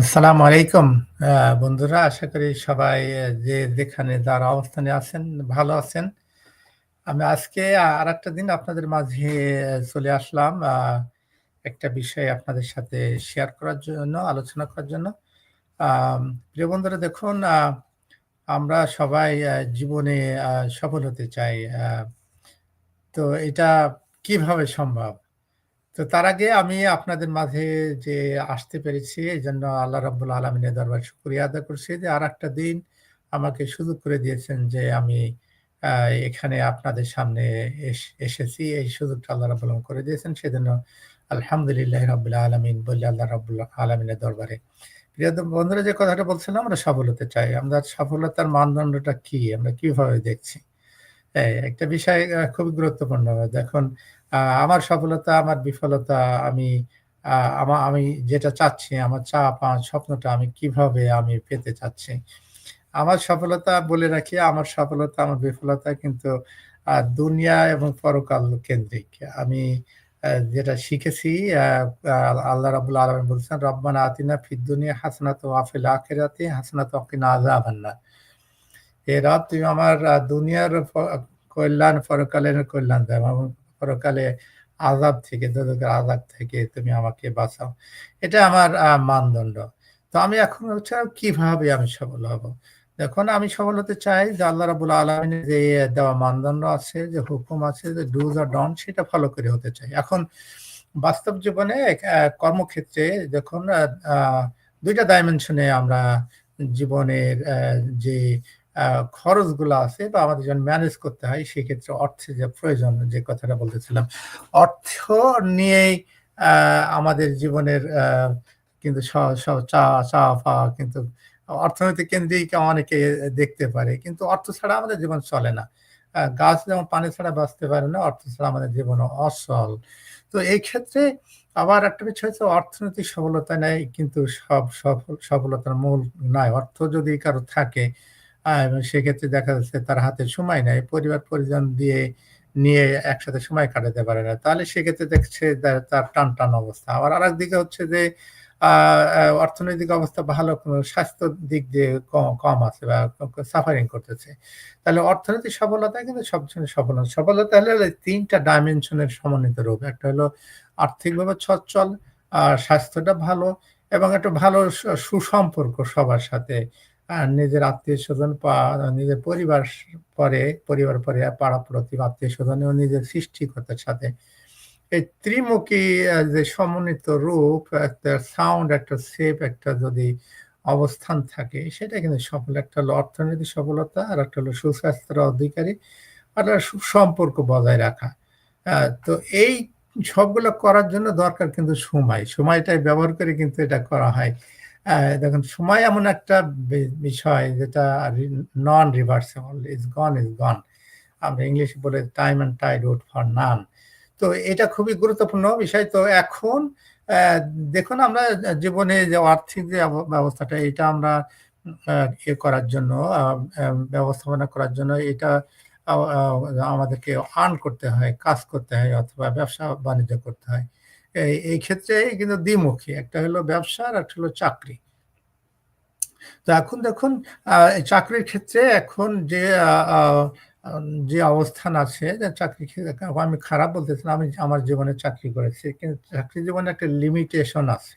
আসসালামু আলাইকুম। বন্ধুরা, আশা করি সবাই যে যেখানে যার অবস্থানে আছেন, ভালো আছেন। আমি আজকে আর একটা দিন আপনাদের মাঝে চলে আসলাম একটা বিষয় আপনাদের সাথে শেয়ার করার জন্য, আলোচনা করার জন্য। প্রিয় বন্ধুরা, দেখুন আমরা সবাই জীবনে সফল হতে চাই তো এটা কীভাবে সম্ভব? তো তার আগে আমি আপনাদের মাঝে যে আসতে পেরেছি, এই জন্য আল্লাহ রাব্বুল আলমিনের দরবার শুক্রিয়া আদা করছি যে আর একটা দিন আমাকে সুযোগ করে দিয়েছেন যে আমি এখানে আপনাদের সামনে এস- এসেছি। এই সুযোগটা আল্লাহ রাব্বুল আলম করে দিয়েছেন। সেজন্য আলহামদুলিল্লাহ রাব্বুল আলমিন বললে আল্লাহ রাব্বুল আলমিনের দরবারে। প্রিয় বন্ধুরা, যে কথাটা বলছিলাম, আমরা সফল হতে চাই। আমরা সফলতার মানদণ্ডটা কি? আমরা কীভাবে দেখছি? একটা বিষয় খুবই গুরুত্বপূর্ণ। দেখুন আমার সফলতা আমার বিফলতা আমি আহ, আমা যেটা চাচ্ছি আমার চা পাওয়ার স্বপ্নটা আমি কীভাবে আমি পেতে চাচ্ছি। আমার সফলতা বলে রাখি আমার সফলতা আমার বিফলতা কিন্তু দুনিয়া এবং পরকাল কেন্দ্রিক। আমি যেটা শিখেছি আল্লাহ রাবুল আলম বলছেন রব্বানা আতিনা ফিদ দুনিয়া হাসনাত ওয়াফিল আখিরাতি হাসনাত ওয়াকিনা আযাবান নার হে রব তুমি আমার দুনিয়ার কল্যাণ পরকালের কল্যাণ দাও। এবং পরকালে আজাব থেকে দোজখের আজাব থেকে তুমি আমাকে বাঁচাও। এটা আমার মানদণ্ড। তো আমি এখন হচ্ছে কীভাবে আমি সফল হব? দেখুন আমি সফল হতে চাই যে আল্লাহ রাবুল আলমিনের যে দেওয়া মানদণ্ড আছে যে হুকুম আছে যে ডুজ আর ডন সেটা ফলো করে হতে চাই। এখন বাস্তব জীবনে কর্মক্ষেত্রে আহ, দুইটা ডাইমেনশনে আমরা জীবনের যে খরচগুলো আছে বা আমাদের যখন ম্যানেজ করতে হয়, সেক্ষেত্রে অর্থের যে প্রয়োজন, যে কথাটা বলতেছিলাম, অর্থ নিয়েই আমাদের জীবনের কিন্তু চা চা কিন্তু অর্থনৈতিক কেন্দ্রিক অনেকে দেখতে পারে। কিন্তু অর্থ ছাড়া আমাদের জীবন চলে না। গাছ যেমন পানি ছাড়া বাঁচতে পারে না, অর্থ ছাড়া আমাদের জীবন অসল। তো এই ক্ষেত্রে আবার একটা বিষয় হচ্ছে, অর্থনৈতিক সফলতা নেই কিন্তু সব সফল, সফলতার মূল নয় অর্থ যদি কারও থাকে এবং সেক্ষেত্রে দেখা যাচ্ছে তার হাতে সময় নেই, পরিবার পরিজন দিয়ে, নিয়ে একসাথে সময় কাটাতে পারে না। তাহলে সেক্ষেত্রে দেখছে তার টান টান অবস্থা। আবার আর দিকে হচ্ছে যে অর্থনৈতিক অবস্থা ভালো স্বাস্থ্য দিক দিয়ে কম আছে বা সাফারিং করতেছে। তাহলে অর্থনৈতিক সফলতা কিন্তু সবসময় সফলতা সফলতা হলে তিনটা ডাইমেনশনের সমন্বিত রূপ। একটা হলো আর্থিকভাবে সচ্ছল, আর স্বাস্থ্যটা ভালো এবং একটা ভালো সুসম্পর্ক সবার সাথে। আর নিজের আত্মীয় স্বজন নিজের পরিবার পরে পরিবার পরে পাড়া প্রতিম আত্মীয় স্বজন এবং নিজের সৃষ্টিকর্তার সাথে। এই ত্রিমুখী যে সমন্বিত রূপ, একটা সাউন্ড একটা শেপ একটা যদি অবস্থান থাকে, সেটা কিন্তু সফল। একটা হলো অর্থনৈতিক সফলতা, আর একটা হলো সুস্বাস্থ্যের অধিকারী, আর সুসম্পর্ক বজায় রাখা। তো এই সবগুলো করার জন্য দরকার কিন্তু সময়। সময়টাই ব্যবহার করে কিন্তু এটা করা হয়। দেখুন, সময় এমন একটা বিষয় যেটা non reversible is gone is gone আমরা ইংলিশ বলে time and tide wait for none তো এটা খুবই গুরুত্বপূর্ণ বিষয়। তো এখন দেখুন, আমরা জীবনে যে আর্থিক যে ব্যবস্থাটা, এটা আমরা ইয়ে করার জন্য ব্যবস্থাপনা করার জন্য এটা আমাদেরকে আর্ন করতে হয়, কাজ করতে হয়, অথবা ব্যবসা বাণিজ্য করতে হয়। এই ক্ষেত্রে কিন্তু দ্বিমুখী। একটা হলো ব্যবসা আর একটা হলো চাকরি। তো এখন দেখুন চাকরির ক্ষেত্রে এখন যে যে অবস্থান আছে, যে চাকরি আমি খারাপ বলতেছি না, আমি আমার জীবনে চাকরি করেছি, কিন্তু চাকরি জীবনে একটা লিমিটেশন আছে,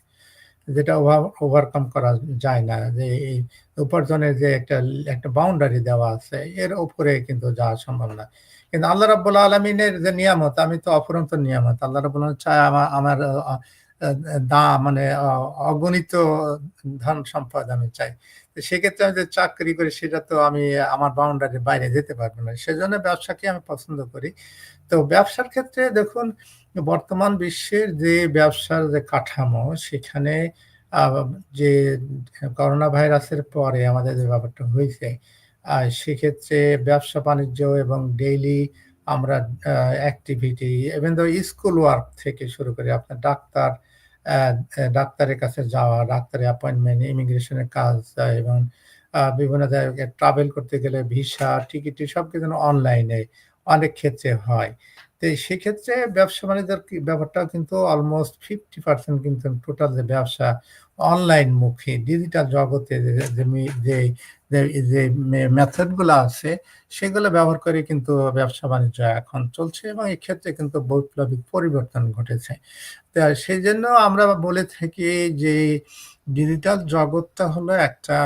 যেটা ওভার ওভারকাম করা যায় না, যে এই উপার্জনের যে একটা একটা বাউন্ডারি দেওয়া আছে, এর উপরে কিন্তু যাওয়া সম্ভব না। কিন্তু আল্লাহ রাব্বুল আলমিনের যে নিয়ামত, আমি তো অপরন্ত নিয়ামত। আল্লাহ আলামিন চায় আমার আমার দা মানে অগণিত ধন সম্পদ আমি চাই। সেক্ষেত্রে আমি যে চাকরি করি, সেটা তো আমি আমার বাউন্ডারির বাইরে যেতে পারব না। সেজন্য ব্যবসাকে আমি পছন্দ করি। তো ব্যবসার ক্ষেত্রে দেখুন, বর্তমান বিশ্বের যে ব্যবসার যে কাঠামো, সেখানে যে করোনা ভাইরাসের পরে আমাদের যে ব্যাপারটা হয়েছে সেক্ষেত্রে ব্যবসা বাণিজ্য এবং ডেইলি আমরা অ্যাক্টিভিটি ইভেন ধর স্কুল ওয়ার্ক থেকে শুরু করে আপনার ডাক্তার ডাক্তারের কাছে যাওয়া, ডাক্তারের অ্যাপয়েন্টমেন্ট ইমিগ্রেশনের কাজ এবং বিভিন্ন জায়গায় ট্রাভেল করতে গেলে ভিসা টিকিট সব কিছু অনলাইনে অনেক ক্ষেত্রে হয়। তো সেক্ষেত্রে ব্যবসা-বাণিজ্যের কি ব্যাপারটাও কিন্তু অলমোস্ট 50% কিন্তু টোটাল যে ব্যবসা অনলাইন মুখী ডিজিটাল জগতে যে যে মি, যে যে যে মেথডগুলা আছে, সেগুলো ব্যবহার করে কিন্তু ব্যবসা-বাণিজ্য এখন চলছে এবং এক্ষেত্রে কিন্তু বৈপ্লবিক পরিবর্তন ঘটেছে। তা সেজন্য আমরা বলে থাকি যে ডিজিটাল জগৎটা হলো একটা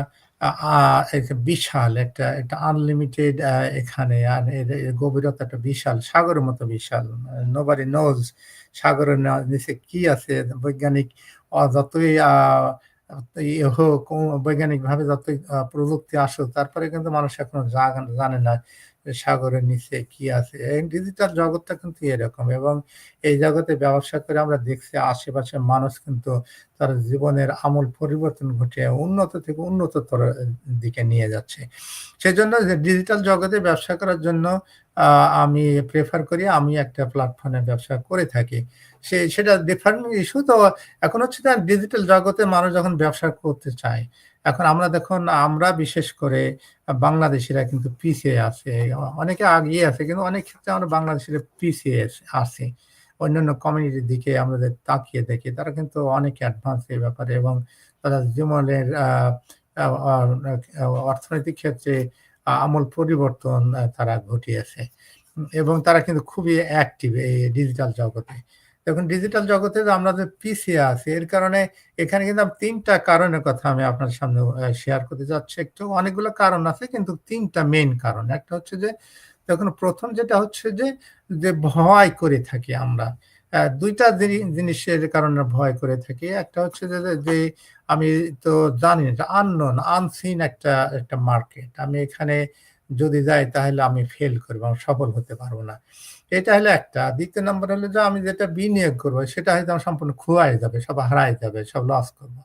বিশাল একটা একটা আনলিমিটেড এখানে আর গভীরতাটা বিশাল, সাগরের মতো বিশাল। নোবারি নজ সাগরের নিচে কি আছে বৈজ্ঞানিক যতই হোক বৈজ্ঞানিক বৈজ্ঞানিকভাবে যতই প্রযুক্তি আসুক তারপরে কিন্তু মানুষ এখনও জানে না সাগরের নিচে কি আছে। ডিজিটাল জগৎটা কিন্তু এরকম এবং এই জগতে ব্যবসা করে আমরা দেখছি আশেপাশের মানুষ কিন্তু তার জীবনের আমূল পরিবর্তন ঘটিয়ে উন্নত থেকে উন্নততর দিকে নিয়ে যাচ্ছে। সেজন্য যে ডিজিটাল জগতে ব্যবসা করার জন্য আমি প্রেফার করি আমি একটা প্ল্যাটফর্মে ব্যবসা করে থাকি। সে সেটা ডিফারেন্ট ইস্যু তো এখন হচ্ছে ডিজিটাল জগতে মানুষ যখন ব্যবসা করতে চায়, এখন আমরা দেখুন, আমরা বিশেষ করে বাংলাদেশিরা কিন্তু পিছিয়ে আছে। অনেকে আগিয়ে আছে, কিন্তু অনেক ক্ষেত্রে আমরা বাংলাদেশিরা পিছিয়ে আছি। অন্যান্য কমিউনিটির দিকে আমরা যদি তাকিয়ে দেখি, তারা কিন্তু অনেক অ্যাডভান্স এই ব্যাপারে এবং তারা জীবনের অর্থনৈতিক ক্ষেত্রে আমূল পরিবর্তন তারা ঘটিয়েছে। এবং তারা কিন্তু খুবই অ্যাক্টিভ এই ডিজিটাল জগতে। দেখুন ডিজিটাল জগতে আমরা যে পিছিয়ে আছি এর কারণে এখানে কিন্তু তিনটা কারণের কথা আমি আপনার সামনে শেয়ার করতে যাচ্ছি একটু। অনেকগুলো কারণ আছে কিন্তু ৩ টা মেইন কারণ। একটা হচ্ছে যে দেখুন প্রথম যেটা হচ্ছে যে, যে ভয় করে থাকি আমরা। আ ২ টা জিনি জিনিসের কারণে ভয় করে থাকি। একটা হচ্ছে যে, যে, আমি তো জানি এটা unknown, unseen একটা একটা মার্কেট। আমি এখানে যদি যাই তাহলে আমি ফেল করব আমি সফল হতে পারব না। এটা হলো একটা। দ্বিতীয় নম্বর হলো যে আমি যেটা বিনিয়োগ করব সেটা হয়তো আমার সম্পূর্ণ খোয়ায় যাবে, সব হারাই যাবে, সব লস করব।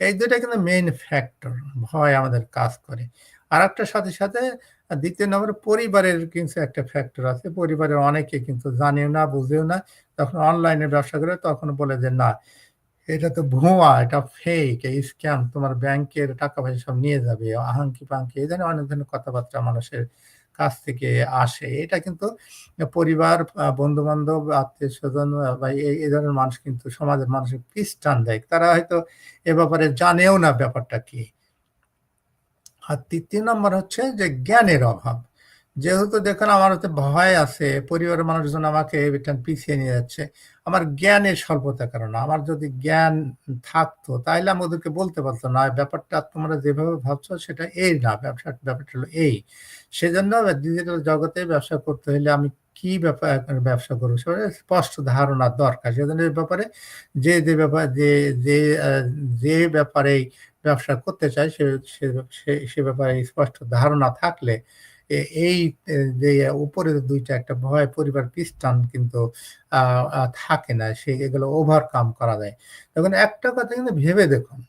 এই দুটা কিন্তু মেইন ফ্যাক্টর। ভয় আমাদের কাজ করে। আর আরেকটার সাথে, সাথে ২য় নম্বরে পরিবারের কিন্তু একটা ফ্যাক্টর আছে। পরিবারের অনেকে কিন্তু জানেও না, বুঝেও না। তখন অনলাইনে ব্যবসা করে তখন বলে যে, "না, এটা তো ভুয়া, এটা ফেক, এই স্ক্যাম, তোমার ব্যাংকের টাকা-পয়সা সব নিয়ে যাবে।" আহাঙ্কি-পাহাঙ্কি এই ধরনের অনেক ধরনের কথাবার্তা মানুষের কাছ থেকে আসে। এটা কিন্তু পরিবার, আ বন্ধু-বান্ধব, আত্মীয়স্বজন আ বা এই, ধরনের মানুষ কিন্তু সমাজের মানুষের পিছ টান দেয়। তারা হয়তো এ ব্যাপারে জানেও না ব্যাপারটা কি। আর তৃতীয় নম্বর হচ্ছে যে জ্ঞানের অভাব। যেহেতু দেখুন আমার হচ্ছে ভয় আছে, পরিবারের মানুষজন আমাকে পিছিয়ে নিয়ে যাচ্ছে। আমার জ্ঞানের স্বল্পতার কারণে। আমার যদি জ্ঞান থাকতো তাইলে আমি ওদেরকে বলতে পারতো "না, ব্যাপারটা তোমরা যেভাবে ভাবছ সেটা এই না। ব্যবসা ব্যাপারটা হলো এই।" সেজন্য ডিজিটাল জগতে ব্যবসা করতে হলে আমি কি ব্যাপার ব্যবসা করব সেটা স্পষ্ট ধারণা দরকার। সেজন্য এই ব্যাপারে যে, যে ব্যাপার যে, যে, যে ব্যাপারেই ব্যবসা করতে চায় সে সে ব্যাপারে স্পষ্ট ধারণা থাকলে এই যে উপরের ২ টা একটা ভয় পরিবার পিছ-টান কিন্তু থাকে না। সে এগুলো ওভারকাম করা যায়। দেখুন একটা কথা কিন্তু ভেবে দেখুন।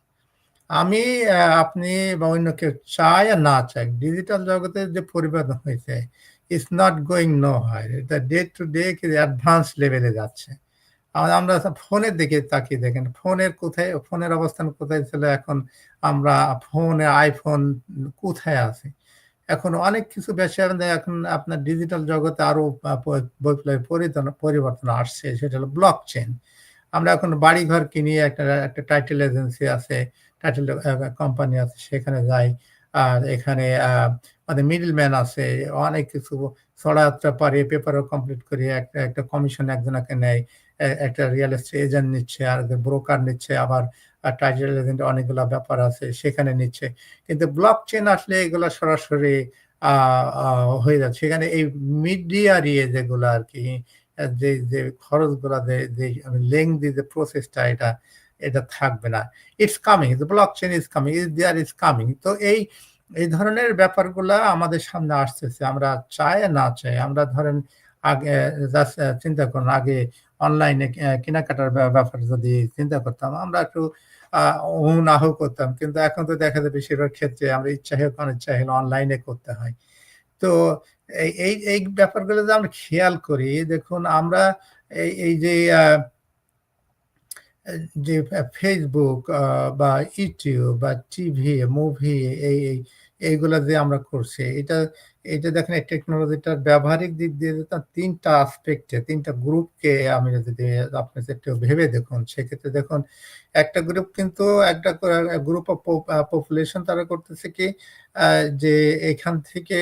আমি আপনি বা অন্য কেউ চায় আর না চায়, ডিজিটাল জগতে যে পরিবর্তন হয়েছে, ইটস নট গোইং নোহোয়্যার। এটা ডে টু ডে অ্যাডভান্স লেভেলে যাচ্ছে। আমরা ফোনের দিকে তাকিয়ে দেখেন। ফোনের কোথায় ফোনের অবস্থান কোথায় ছিল এখন আমরা ফোনে আইফোন কোথায় আছে? এখন অনেক কিছু ব্যবসা এখন আপনার ডিজিটাল জগতে আরও পরিবর্তন আসছে সেটা হলো ব্লক চেন আমরা এখন বাড়িঘর কিনি একটা একটা টাইটেল এজেন্সি আছে, টাইটেল কোম্পানি আছে সেখানে যাই। আর এখানে আ মানে মিডলম্যান আছে। অনেক কিছু ছড়াছড়া পারে পেপারও কমপ্লিট করি। একটা, একটা কমিশন একজনকে নেয়। একটা রিয়াল এস্টেট এজেন্ট নিচ্ছে, আর ব্রোকার নিচ্ছে, আবার টাইটেল এজেন্ট অনেকগুলা ব্যাপার আছে সেখানে নিচ্ছে। কিন্তু ব্লক চেন আসলে এগুলো সরাসরি হয়ে যাচ্ছে। সেখানে এই মিডিয়ারিয়ে যেগুলা আরকি আ যে, যে খরচগুলা যে, যে লেংথি যে প্রসেসটা এটা, এটা থাকবে না। It's coming, blockchain is coming is there is coming তো এই, এই ধরনের ব্যাপারগুলো আমাদের সামনে আসতেছে। আমরা চাই না চাই। আমরা ধরেন আগে চিন্তা করুন আগে অনলাইনে কেনাকাটার ব্যা ব্যাপারে যদি চিন্তা করতাম, আমরা একটু হু না হু করতাম। কিন্তু এখন তো দেখা যায় বেশিরভাগ ক্ষেত্রে আমরা ইচ্ছা হোক অনিচ্ছা হলে অনলাইনে করতে হয়। তো এই, এই, ব্যাপারগুলো যে আমরা খেয়াল করি দেখুন আমরা এই, এই যে যে ফেসবুক বা ইউটিউব বা টিভি, মুভি এই, এইগুলা যে আমরা করছি, এটা এটা দেখেন এই টেকনোলজিটার ব্যবহারিক দিক দিয়ে যেতাম ৩ টা আসপেক্টে ৩ টা গ্রুপকে আমি যদি আপনি একটু ভেবে দেখুন, সেক্ষেত্রে দেখুন একটা গ্রুপ কিন্তু একটা গ্রুপ অফ পপুলেশন তারা করতেছে কি যে এখান থেকে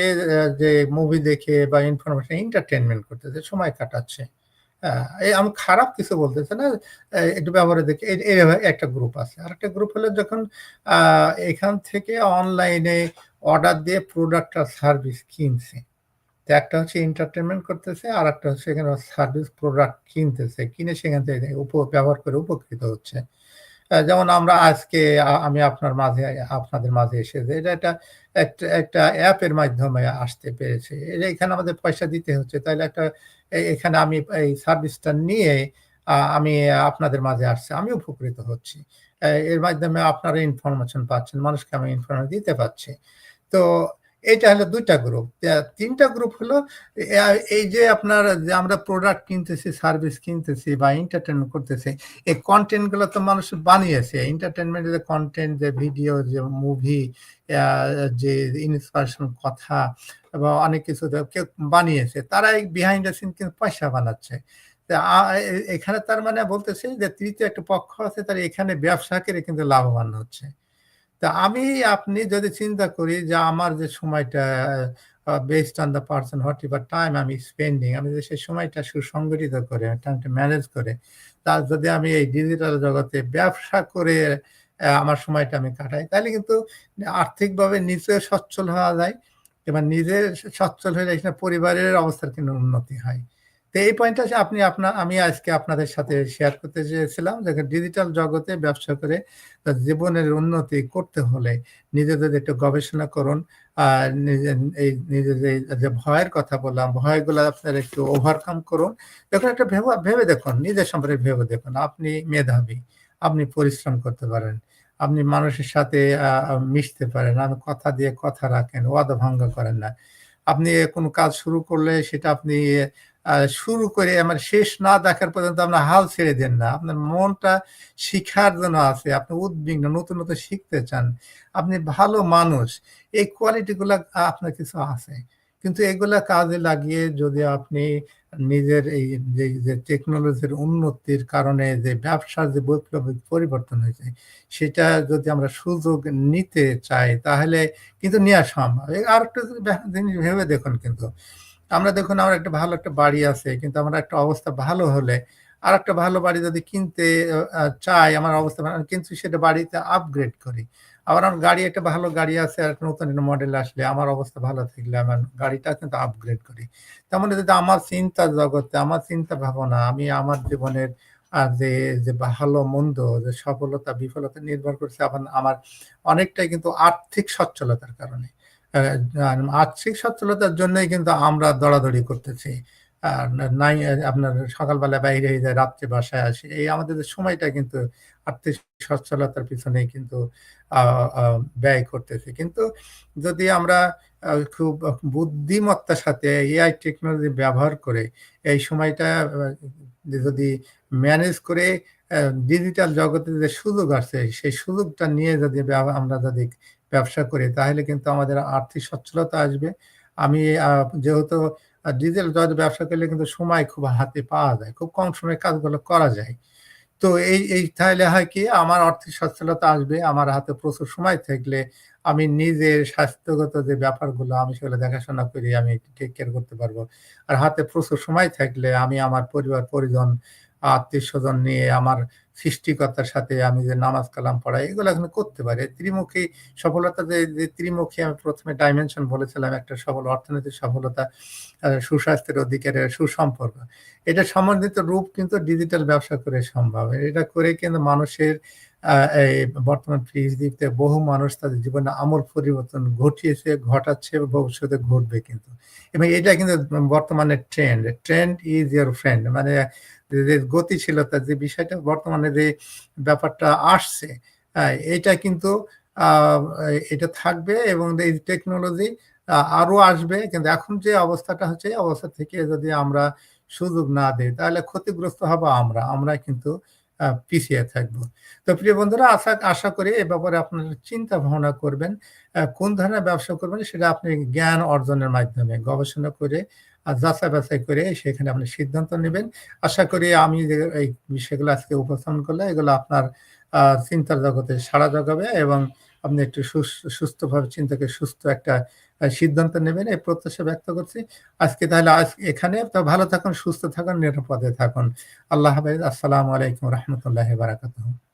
যে মুভি দেখে বা ইনফরমেশন এন্টারটেনমেন্ট করতেছে, সময় কাটাচ্ছে। এই আমি খারাপ কিছু বলতেছে না একটু ব্যবহারে দেখে একটা গ্রুপ আছে। আর একটা গ্রুপ হলো যখন এখান থেকে অনলাইনে অর্ডার দিয়ে প্রোডাক্ট আর সার্ভিস কিনছে। তো একটা হচ্ছে এন্টারটেনমেন্ট করতেছে আর একটা হচ্ছে এখানে সার্ভিস প্রোডাক্ট কিনতেছে। কিনে সেখান থেকে উপ, ব্যবহার করে উপকৃত হচ্ছে। যেমন আমরা আজকে আমি আপনার মাঝে, আপনাদের মাঝে এসেছে। এটা একটা একটা একটা অ্যাপের মাধ্যমে আসতে পেরেছে। এটা এখানে আমাদের পয়সা দিতে হচ্ছে। তাহলে একটা এখানে আমি এই সার্ভিসটা নিয়ে আমি আপনাদের মাঝে আসছি। আমি উপকৃত হচ্ছি। এর মাধ্যমে আপনারা ইনফরমেশন পাচ্ছেন। মানুষকে আমি ইনফরমেশন দিতে পারছি। তো এটা হলো দুইটা গ্রুপ তিনটা গ্রুপ হলো এই যে আপনার যে আমরা প্রোডাক্ট কিনতেছি সার্ভিস কিনতেছি বা এন্টারটেনমেন্ট করতেছি, এই কন্টেন্টগুলো তো মানুষ বানিয়েছে। এন্টারটেনমেন্টের যে কন্টেন্ট যে ভিডিও যে মুভি যে ইন্সপিরেশন কথা বা অনেক কিছু কেউ বানিয়েছে। তারা এই বিহাইন্ড দ্য সিন কিন্তু পয়সা বানাচ্ছে। এখানে তার মানে বলতেছি যে তৃতীয় একটা পক্ষ আছে, তার এখানে ব্যবসা করে কিন্তু লাভবান হচ্ছে। তা আমি, আপনি যদি চিন্তা করি যে আমার যে সময়টা based on the person whatever time আমি স্পেন্ডিং আমি যদি সেই সময়টা সুসংগঠিত করে টাইমটা ম্যানেজ করে তার যদি আমি এই ডিজিটাল জগতে ব্যবসা করে আমার সময়টা আমি কাটাই, তাহলে কিন্তু আর্থিকভাবে নিজে সচ্ছল হওয়া যায়। এবার নিজের সচ্ছল হয়ে এখানে পরিবারের অবস্থার কিন্তু উন্নতি হয়। তো এই পয়েন্টটা আপনি আপনার আমি আজকে আপনাদের সাথে শেয়ার করতে চেয়েছিলাম যে ডিজিটাল জগতে ব্যবসা করে তার জীবনের উন্নতি করতে হলে নিজেদের একটু গবেষণা করুন। আর এই নিজেদের যে ভয়ের কথা বললাম, ভয়গুলো আপনার একটু ওভারকাম করুন। দেখুন একটা ভেবে ভেবে দেখুন, নিজের সম্পর্কে ভেবে দেখুন। আপনি মেধাবী, আপনি পরিশ্রম করতে পারেন, আপনি মানুষের সাথে মিশতে পারেন, আপনি কথা দিয়ে কথা রাখেন, ওয়াদা ভঙ্গ করেন না। আপনি কোনো কাজ শুরু করলে সেটা আপনি শুরু করে আমার শেষ না দেখার পর্যন্ত আপনার হাল ছেড়ে দেন না। আপনার মনটা শিখার জন্য আছে, আপনি উদ্বিগ্ন, নতুন নতুন শিখতে চান। আপনি ভালো মানুষ, এই কোয়ালিটিগুলো আপনার কিছু আছে। কিন্তু এগুলা কাজে লাগিয়ে যদি আপনি নিজের এই যে টেকনোলজির উন্নতির কারণে যে ব্যবসার যে বৈপ্লবিক পরিবর্তন হয়েছে, সেটা যদি আমরা সুযোগ নিতে চাই, তাহলে কিন্তু নেওয়া সম্ভব। আর একটা জিনিস ভেবে দেখুন কিন্তু আমরা দেখুন, আমার একটা ভালো একটা বাড়ি আছে, কিন্তু আমার একটা অবস্থা ভালো হলে আর একটা ভালো বাড়ি যদি কিনতে চাই, আমার অবস্থা ভালো কিন্তু সেটা বাড়িতে আপগ্রেড করি। আবার আমার গাড়ি, একটা ভালো গাড়ি আছে, আর নতুন মডেল আসলে আমার অবস্থা ভালো থাকলে আমার গাড়িটা কিন্তু আপগ্রেড করি। তেমন যদি আমার চিন্তা জগতে, আমার চিন্তা ভাবনা, আমি আমার জীবনের, আর যে যে ভালো, মন্দ, যে সফলতা, বিফলতা নির্ভর করছে আমার অনেকটাই কিন্তু আর্থিক সচ্ছলতার কারণে। আর্থিক সচ্ছলতার জন্যই কিন্তু আমরা দৌড়াদৌড়ি করতেছি। নাই, আপনার সকালবেলা বাইরে যায়, রাত্রে বাসায় আসে। এই আমাদের সময়টা কিন্তু আর্থিক সচ্ছলতার পিছনে কিন্তু ব্যয় করতেছে। কিন্তু যদি আমরা খুব বুদ্ধিমত্তার সাথে এআই টেকনোলজি ব্যবহার করে এই সময়টা যদি ম্যানেজ করে ডিজিটাল জগতে যে সুযোগ আছে সেই সুযোগটা নিয়ে যদি আমরা যদি ব্যবসা করি, তাহলে কিন্তু আমাদের আর্থিক সচ্ছলতা আসবে। আমি যেহেতু ডিজেল জগতে ব্যবসা করলে কিন্তু সময় খুব হাতে পাওয়া যায়, খুব কম সময়ে কাজগুলো করা যায়। তো এই এই তাহলে হয় কি, আমার আর্থিক সচ্ছলতা আসবে, আমার হাতে প্রচুর সময় থাকলে আমি নিজের স্বাস্থ্যগত যে ব্যাপারগুলো, আমি সেগুলো দেখাশোনা করি আমি টেক কেয়ার করতে পারব। আর হাতে প্রচুর সময় থাকলে আমি আমার পরিবার, পরিজন আত্মীয় স্বজন নিয়ে আমার সৃষ্টিকর্তার সাথে আমি যে নামাজ কালাম পড়াই, এগুলো এখন করতে পারি। ত্রিমুখী সফলতা যে ত্রিমুখী আমি প্রথমে ডাইমেনশন বলেছিলাম, একটা সফল অর্থনৈতিক সফলতা সুস্বাস্থ্যের অধিকারের সুসম্পর্ক। এটা সমন্বিত রূপ কিন্তু ডিজিটাল ব্যবসা করে সম্ভব। এটা করে কিন্তু মানুষের বর্তমান পৃথিবীতে বহু মানুষ তাদের জীবনে আমল পরিবর্তন ঘটিয়েছে, ঘটাচ্ছে ভবিষ্যতে ঘটবে কিন্তু। এবং এটা কিন্তু বর্তমানে trend trend is year friend মানে যে গতিশীলতা, যে বিষয়টা বর্তমানে যে ব্যাপারটা আসছে এটা কিন্তু এটা থাকবে এবং এই টেকনোলজি আরও আসবে, কিন্তু এখন যে অবস্থাটা হচ্ছে অবস্থা থেকে যদি আমরা সুযোগ না দিই, তাহলে ক্ষতিগ্রস্ত হব আমরা আমরা কিন্তু পিছিয়ে থাকব। তো প্রিয় বন্ধুরা, আশা আশা করি এ ব্যাপারে আপনারা চিন্তা ভাবনা করবেন। কোন ধরনের ব্যবসা করবেন সেটা আপনি জ্ঞান অর্জনের মাধ্যমে গবেষণা করে আ যাচাই-বাছাই করে সেখানে আপনি সিদ্ধান্ত নেবেন আশা করি আমি যে এই বিষয়গুলো আজকে উপস্থাপন করলে এগুলো আপনার চিন্তার জগতে সাড়া জগাবে এবং আপনি একটু সুস, সুস্থভাবে, চিন্তাকে সুস্থ একটা সিদ্ধান্ত নেবেন এই প্রত্যাশা ব্যক্ত করছি। আজকে তাহলে এখানে তো ভালো থাকুন, সুস্থ থাকুন, নিরাপদে থাকুন। আল্লাহ হাফেজ। আসসালামু আলাইকুম রহমতুল্লাহ বারাকাতুহু।